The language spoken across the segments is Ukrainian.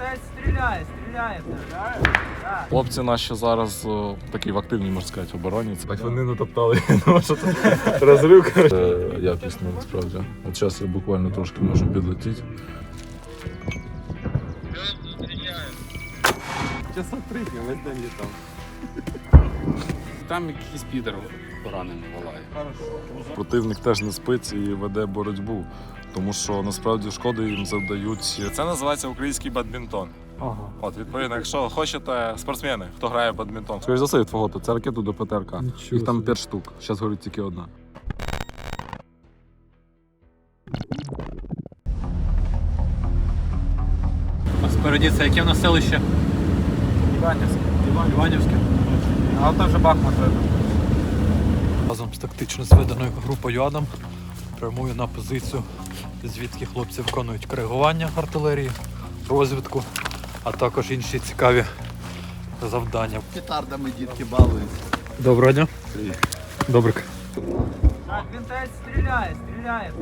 він стріляє, стріляє. Да. Хлопці наші зараз о, такі в активній, можна сказати, обороні. Так вони натоптали, що тут розрив. Це якісно насправді. От зараз я буквально трошки можу підлетіти. Часа три, я весь день літав. Там якийсь підер поранений валає. Противник теж не спить і веде боротьбу, тому що насправді шкоди їм завдають. Це називається український бадмінтон. Ага. От, відповідно, якщо хочете спортсмени, хто грає в бадмінтон. Скоріше за все, від фаготу, це ракету до ПТРК. Нічого Їх там собі. 5 штук. Зараз горить тільки одна. А спереді це яке в нас селище? Іванівське. Іванівське. А там вже Бахмут видно. Разом з тактично зведеною групою Адам прямую на позицію, звідки хлопці виконують коригування артилерії, розвідку, а також інші цікаві завдання. Петардами дітки балуються. Доброго дня. Добрик. Так, він теж стріляє, стріляє.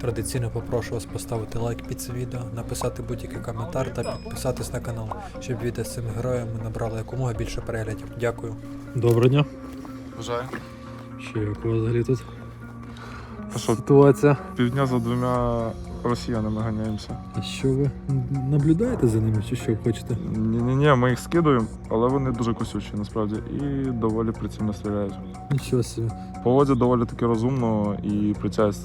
Традиційно попрошу вас поставити лайк під це відео, написати будь-який коментар та підписатись на канал, щоб відео з цими героями набрало якомога більше переглядів. Дякую. Доброго дня. Бажаю. Що як у вас взагалі тут? А що? Ситуація. Півдня за двома росіянами ганяємося. А що ви наблюдаєте за ними, чи що хочете? Ні-ні-ні, ми їх скидуємо, але вони дуже косючі насправді і доволі прицільно стріляють. Нічого собі. Поводять доволі таки розумно і прицяють,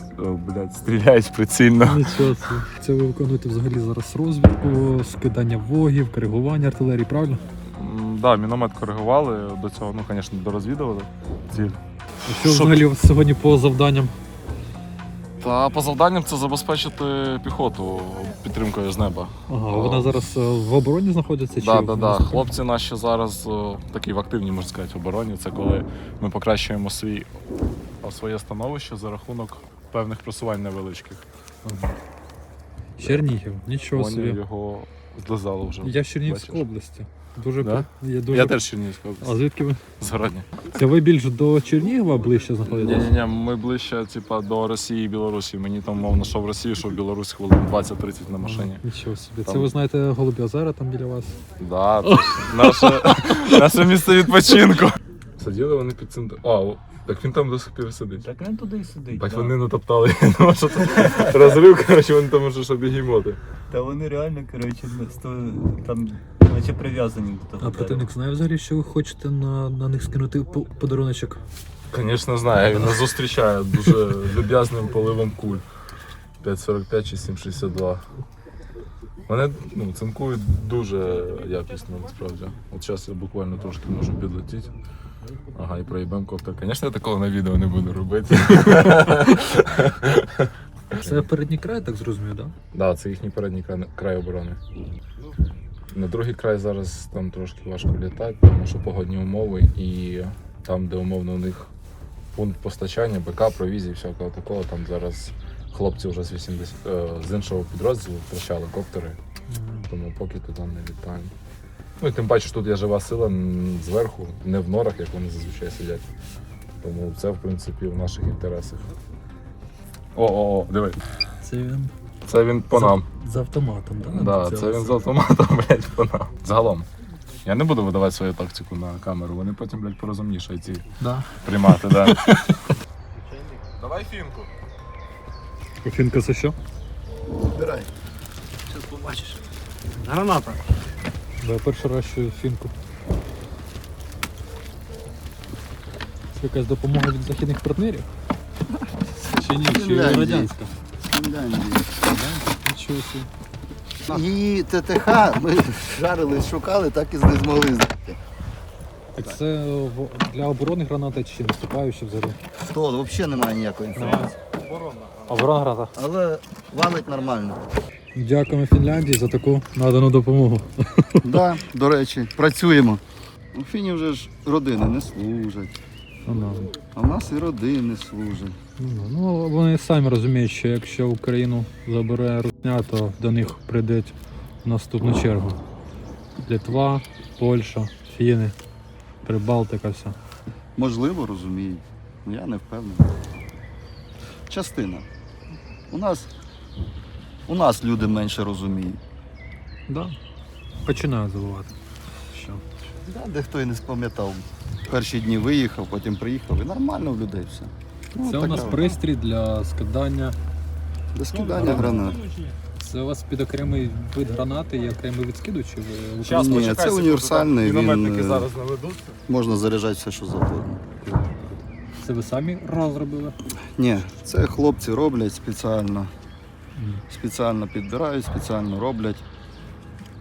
блядь, стріляють прицільно. Нічого собі. Це ви виконуєте взагалі зараз розвідку, скидання вогів, коригування артилерії, правильно? М, Да, міномет коригували до цього, ну, звісно, дорозвідували ціль. Що Щоб- взагалі у вас сьогодні по завданням? Та по завданням це забезпечити піхоту підтримкою з неба. Ага, вона зараз е, в обороні знаходиться? Да, чи да, в да. наступі? Хлопці наші зараз о, такі в активній, можна сказати, обороні. Це коли ми покращуємо свій, о, своє становище за рахунок певних просувань невеличких. Чернігів, нічого Вони собі. його злизало вже. Я з Чернігівської Бачиш? області. Дуже, Да? я дуже... Я теж Чернігівська А область. звідки ви? Згородні. Це ви більш до Чернігова ближче знаходитесь? Ні, ні, ні, ми ближче, типа, до Росії і Білорусі. Мені там мовно, що в Росії, що в Білорусі хвилин 20-30 на машині. Нічого собі. Там. Це ви знаєте Голубі озера там біля вас? Да, це наше, наше місце відпочинку. Сиділи вони під цим. А, о, так він там до сих пір сидить. Так він туди і сидить. Бать да. вони натоптали, ну що розрив, коротше, вони там уже що бігімоти. Та вони реально, коротше, сто- там наче прив'язані до того. А противник знає взагалі, що ви хочете на, на них скинути по- подаруночок? Звісно, знаю, він нас зустрічає дуже люб'язним поливом куль. 5,45 чи 7,62. Вони ну, цинкують дуже якісно насправді. От зараз я буквально трошки можу підлетіти. Ага, і проїбем коптер. Звісно, я такого на відео не буду робити. Це передній край, так зрозумів, так? Да, це їхній передній край, край оборони. На другий край зараз там трошки важко літати, тому що погодні умови і там, де умовно у них пункт постачання, БК, провізії, всякого такого, там зараз хлопці вже з 80, е, з іншого підрозділу втрачали коптери, тому поки туди не літаємо. Ну і тим паче, що тут є жива сила зверху, не в норах, як вони зазвичай сидять. Тому це, в принципі, в наших інтересах. О, о, о, диви. Це він Це він по За- нам. з автоматом, так? Да, це він з автоматом, блядь, по нам. Загалом. Я не буду видавати свою тактику на камеру, вони потім, блядь, порозумнішають ці Да. приймати, да. Давай фінку. Фінка це що? Збирай. Граната. Да, я перший раз чую фінку. Це якась допомога від західних партнерів? Чи ні? Чи радянська? Фінляндії. Нічого собі. Її ТТХ ми жарили, шукали, так і не змогли знайти. Так це для оборони граната чи наступаюча взагалі? То взагалі немає ніякої інформації. Оборона граната. Але валить нормально. Дякуємо Фінляндії за таку надану допомогу. Да, до речі, працюємо. У Фіні вже ж родини не служать. А в нас і родини служать. Ну, ну, вони самі розуміють, що якщо Україну забере Русня, то до них прийдуть в наступну чергу. Литва, Польща, Фіни, Прибалтика, все. Можливо, розуміють. Ну, Я не впевнений. Частина. У нас У нас люди менше розуміють. Да. Починають забувати. Що? Да, дехто і не спам'ятав. Перші дні виїхав, потім приїхав і нормально в людей все. Ну, Це у така нас от. пристрій для скидання. Для скидання гранат. Це у вас під окремий вид гранати і окремий від скиду, чи ви Щас, Ні, почекай це секунду, універсальний, там Мінометники е, зараз наведуться. Можна заряджати все, що завгодно. це ви самі розробили? Ні, це хлопці роблять спеціально. Спеціально підбирають, спеціально роблять,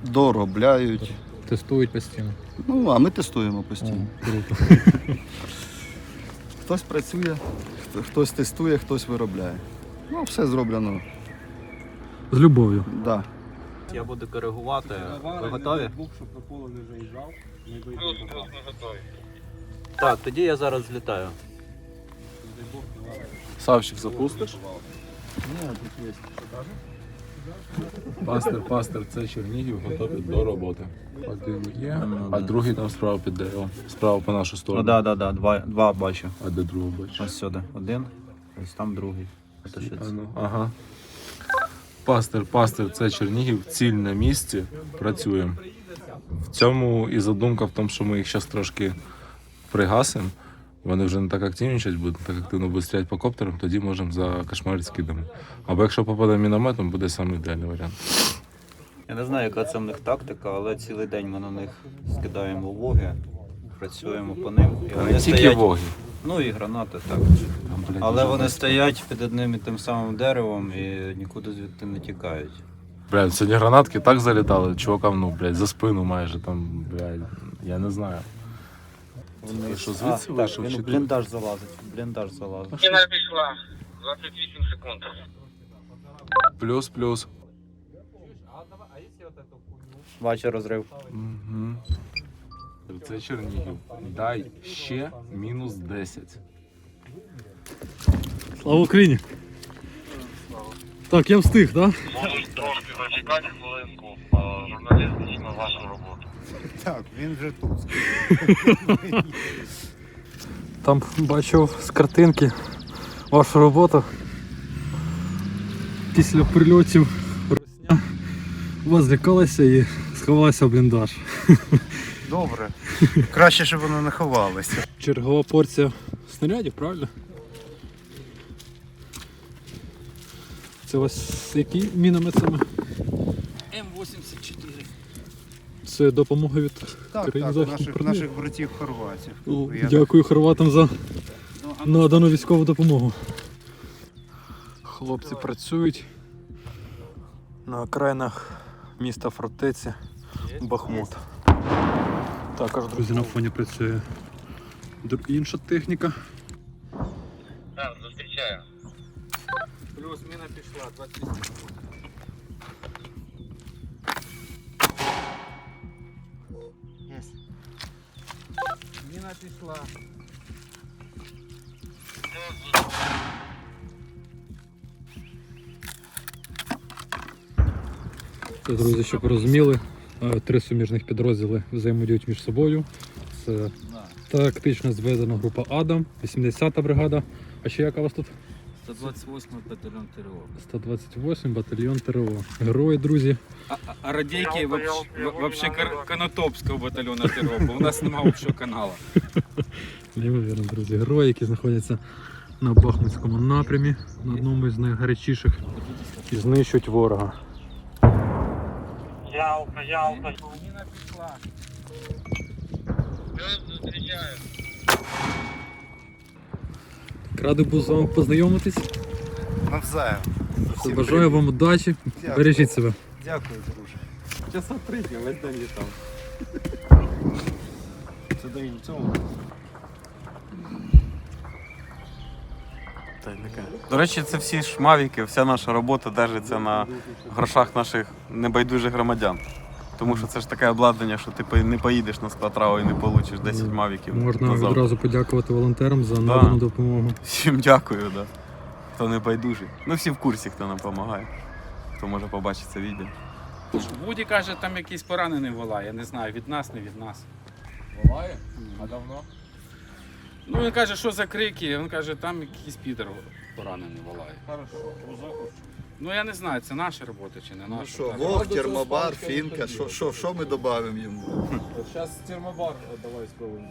доробляють. Тестують постійно. Ну, а ми тестуємо постійно. О, круто. Хтось працює, хтось тестує, хтось виробляє. Ну, все зроблено. З любов'ю. Да. Я буду коригувати. Ви готові? щоб на поле не заїжджав, Так, тоді я зараз злітаю. Савчик запустиш? Ні, тут є. Пастир, пастир, це Чернігів, готові до роботи. Один є, а другий там справа під деревом. Справа по нашу Ну сторону. да, да, да, два, два бачу. А де другого бачиш? Ось сюди. Один, ось там другий. А це? ну, Ага. Пастир, пастир, це Чернігів, ціль на місці, працюємо. В цьому і задумка в тому, що ми їх зараз трошки пригасимо. Вони вже не так активнічать, будуть так активно будуть стріляти по коптерам, тоді можемо за кошмарить скидами. Або якщо попаде мінометом, буде саме ідеальний варіант. Я не знаю, яка це в них тактика, але цілий день ми на них скидаємо воги, працюємо по ним. І вони Не тільки стоять- воги. Ну і гранати блядь, Але вони стоять під одним і тим самим деревом і нікуди звідти не тікають. Блядь, сьогодні гранатки так залітали, чувакам, ну, блядь, за спину майже там, блядь, я не знаю. Вони... що, А, звідси так, вийшов він чи у бліндаж залазить, в бліндаж залазить. Ціна пішла. 28 секунд. Плюс, плюс. Бачу розрив. Угу. Це Чернігів. Дай ще мінус 10. Слава Україні! Так, я встиг, так? Можеш трошки зачекати хвилинку. Журналіст почне вашу роботу. Так, він вже тут. Там бачив з картинки вашу роботу. Після прильотів Росня вас злякалася і сховалася в бліндаж. Добре. Краще, щоб вони не ховалися. Чергова порція снарядів, правильно? Це у вас який міномет саме? М84. Це допомога від Так, країн так, західних наших, наших братів хорватів. О, Я Дякую хорватам за надану військову допомогу. Хлопці працюють на окраїнах міста фортеці Бахмут. Також, друзі, на фоні працює дру- інша техніка. Так, зустрічаю. Плюс міна пішла, 28 Міна пішла. Це, друзі, щоб розуміли, е, три суміжних підрозділи взаємодіють між собою. Це тактично зведена група Адам, 80-та бригада. А ще яка у вас тут? 128 батальйон ТРО. 128 батальйон ТРО. Герої, друзі. А, а- радійки вообще, вообще Конотопського батальйону ТРО, бо у нас немає общого каналу. Неймовірно, друзі. Герої, які знаходяться на Бахмутському напрямі, на одному із найгарячіших, і знищують ворога. Ялка, ялка. Міна пішла. Плюс зустрічаю. Радий був з вами познайомитись. Навзаєм. Всім Бажаю привіт. вам удачі. Дякую. Бережіть себе. Дякую, друже. Часа три, я весь день літав. Це день в цьому. До речі, це всі ж мавіки, вся наша робота держиться на грошах наших небайдужих громадян. Тому що це ж таке обладнання, що ти не поїдеш на склад РАО і не получиш 10 мавіків. Можна назавтра. відразу подякувати волонтерам за надану допомогу. Всім дякую, да. хто не байдужий. Ну всі в курсі, хто нам допомагає. Хто може побачити це відео. Вуді каже, там якийсь поранений волає, я не знаю, від нас, не від нас. Волає? А давно? Ну він каже, що за крики, він каже, там якийсь підер поранений волає. Ну я не знаю, це наша робота чи не Ну наша. що, Так. вог, термобар, фінка, що, що, що ми додаємо йому? Зараз термобар давай спробуємо.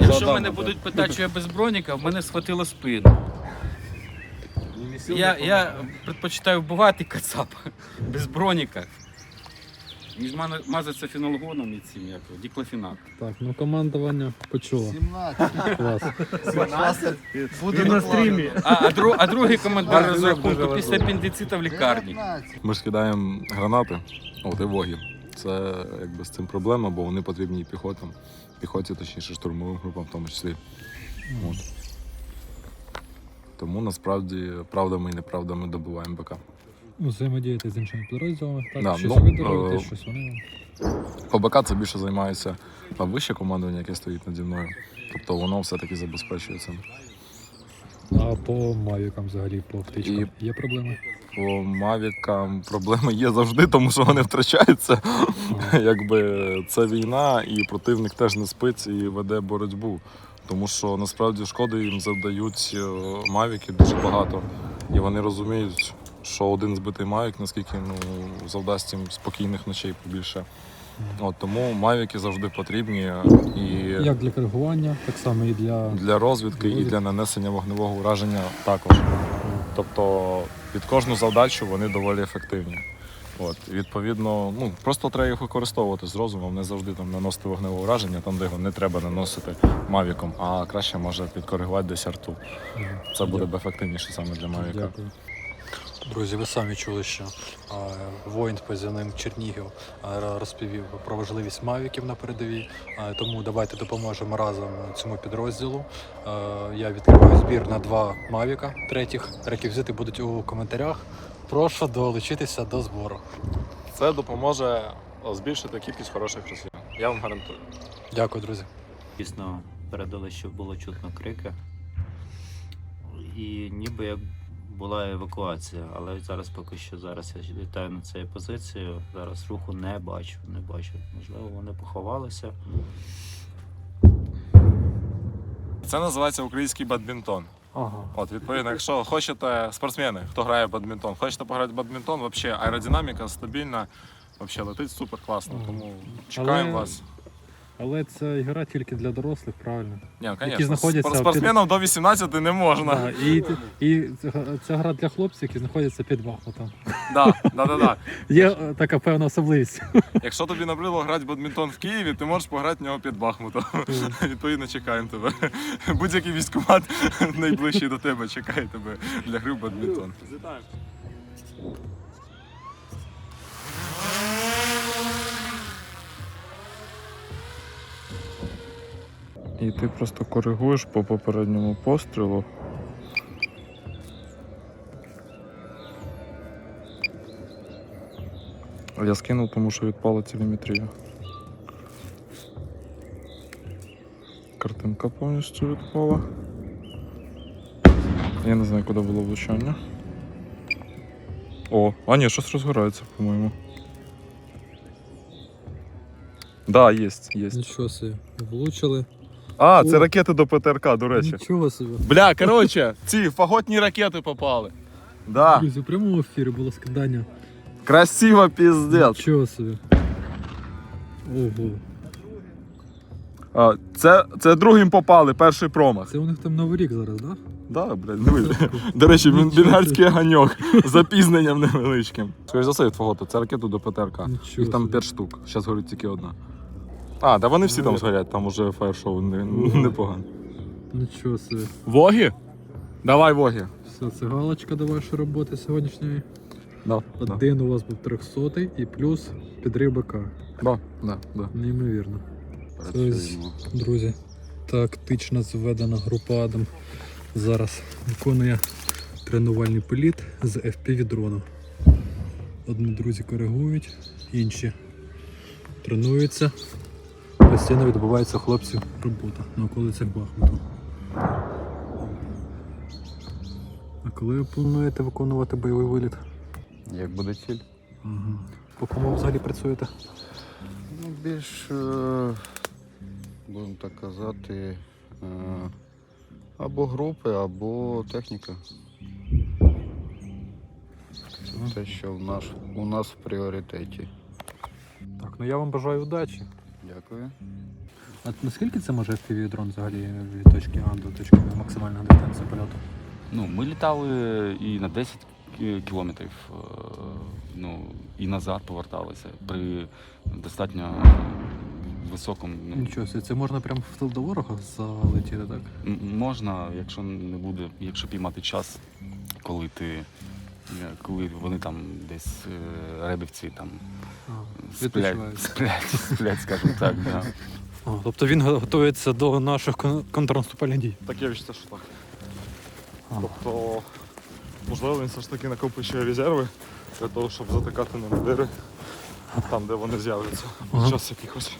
Якщо мене будуть питати, що я без броніка, в мене схватило спину. Я, я предпочитаю вбивати кацапа без броніка. Ніж мана- мазатися фенолгоном і цим, як його, діклофенак. Так, ну командування почуло. 17. Клас. 17. Буде на стрімі. А, а, дру, а другий командир розрахунку після апендицита в лікарні. Ми ж кидаємо гранати, от і воги. Це якби з цим проблема, бо вони потрібні і піхотам, піхоті, точніше штурмовим групам в тому числі. От. Тому насправді правдами і неправдами добуваємо БК. Ну, Взаємодіяти з іншими підрозділами. Так, Да, щось ну, ви робите, е, щось вони. По БК це більше займається там вище командування, яке стоїть наді мною. Тобто воно все-таки забезпечує це. А по мавікам взагалі, по птичкам. І- Є проблеми? По мавікам проблеми є завжди, тому що вони втрачаються. Якби це війна, і противник теж не спить і веде боротьбу. Тому що насправді шкоди їм завдають е, мавіки дуже багато. І вони розуміють, що один збитий мавік, наскільки ну, завдасть їм спокійних ночей побільше. От, тому мавіки завжди потрібні і Як для коригування, так само і для. для розвідки, і для нанесення вогневого ураження також. Тобто під кожну завдачу вони доволі ефективні. От, відповідно, ну просто треба їх використовувати з розумом, не завжди там наносити вогневе ураження, там, де його не треба наносити мавіком, а краще може підкоригувати десь арту. Це буде б ефективніше саме для мавіка. Друзі, ви самі чули, що воїн з позивним Чернігів розповів про важливість мавіків на передовій. Тому давайте допоможемо разом цьому підрозділу. Я відкриваю збір на два мавіка третіх. Реквізити будуть у коментарях. Прошу долучитися до збору. Це допоможе збільшити кількість хороших росіян. Я вам гарантую. Дякую, друзі. Дійсно, передали, що було чутно крики. І ніби як була евакуація, але зараз поки що зараз я літаю на цією позицією. Зараз руху не бачу, не бачу. Можливо, вони поховалися. Це називається український бадмінтон. Ага. От, відповідно, якщо хочете спортсмени, хто грає в бадмінтон, хочете пограти в бадмінтон, взагалі аеродинаміка стабільна, взагалі летить супер класно. Тому чекаємо Але- вас. Але це гра тільки для дорослих, правильно? Ні, ну, які звісно, знаходяться спор- спортсменам до 18 не можна. Да, і, і це- гра для хлопців, які знаходяться під Бахмутом. Да, да, да, да. Є е, така певна особливість. Якщо тобі набрило грати в бадмінтон в Києві, ти можеш пограти в нього під Бахмутом. Відповідно, чекаємо тебе. Будь-який військкомат найближчий до тебе чекає тебе для гри в бадмінтон. І ти просто коригуєш по попередньому пострілу. Я скинув, тому що відпала телеметрія. Картинка повністю відпала. Я не знаю, куди було влучання. О, а ні, щось розгорається, по-моєму. Да, є, є. Нічого собі, влучили. А, О. це ракети до ПТРК, до речі. Нічого собі. Бля, коротше, ці фаготні ракети попали. Да. Друзі, у прямому ефірі було скидання. Красиво піздець. Нічого собі. Ого. А, це, це другим попали, перший промах. Це у них там Новий рік зараз, так? Да, блядь, диви. До речі, він бенгальський ганьок з запізненням невеличким. Скоріше за все, від фагота, це ракету до ПТРК. Нічого Їх там собі. 5 штук. Зараз горить тільки одна. А, да вони всі там згорять, там уже фаєр-шоу не, непогано. Нічого собі. Воги? Давай воги. Все, це галочка до вашої роботи сьогоднішньої. Да, да, Один у вас був 300 і плюс підрив БК. да, да, да. Неймовірно. Працюємо. Друзі, тактично зведена група Адам зараз виконує тренувальний політ з FPV дрону. Одні друзі коригують, інші тренуються. Постійно відбувається хлопців робота на околицях Бахмуту. А коли ви плануєте виконувати бойовий виліт? Як буде ціль? Ага. По кому взагалі працюєте? Ну, більш, е, будемо так казати, е, або або групи, або техніка. Це те, що в нас, у нас в пріоритеті. Так, ну я вам бажаю удачі. Дякую. А наскільки це може FPV дрон взагалі від точки А до точки Б, максимальна дистанція польоту? Ну, ми літали і на 10 кілометрів, е, ну, і назад поверталися при достатньо високому. Ну, Нічого, це можна прямо в тил до ворога залетіти, так? м- можна, якщо не буде, якщо піймати час, коли ти. Коли вони там десь е, ребівці там сплять, сплять, сплять, скажімо так. Да. А, тобто він готується до наших контрнаступальних дій. Таке відчуття, що так. Тобто, можливо, він все ж таки накопичує резерви для того, щоб затикати на дири там, де вони з'являться Ага. час якихось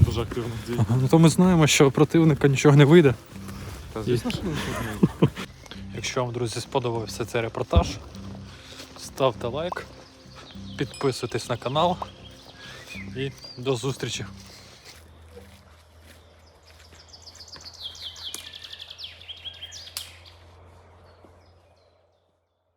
дуже активних дій. Ага, Ну то ми знаємо, що противника нічого не вийде. Та звісно, що нічого не Якщо вам, друзі, сподобався цей репортаж, ставте лайк, підписуйтесь на канал і до зустрічі.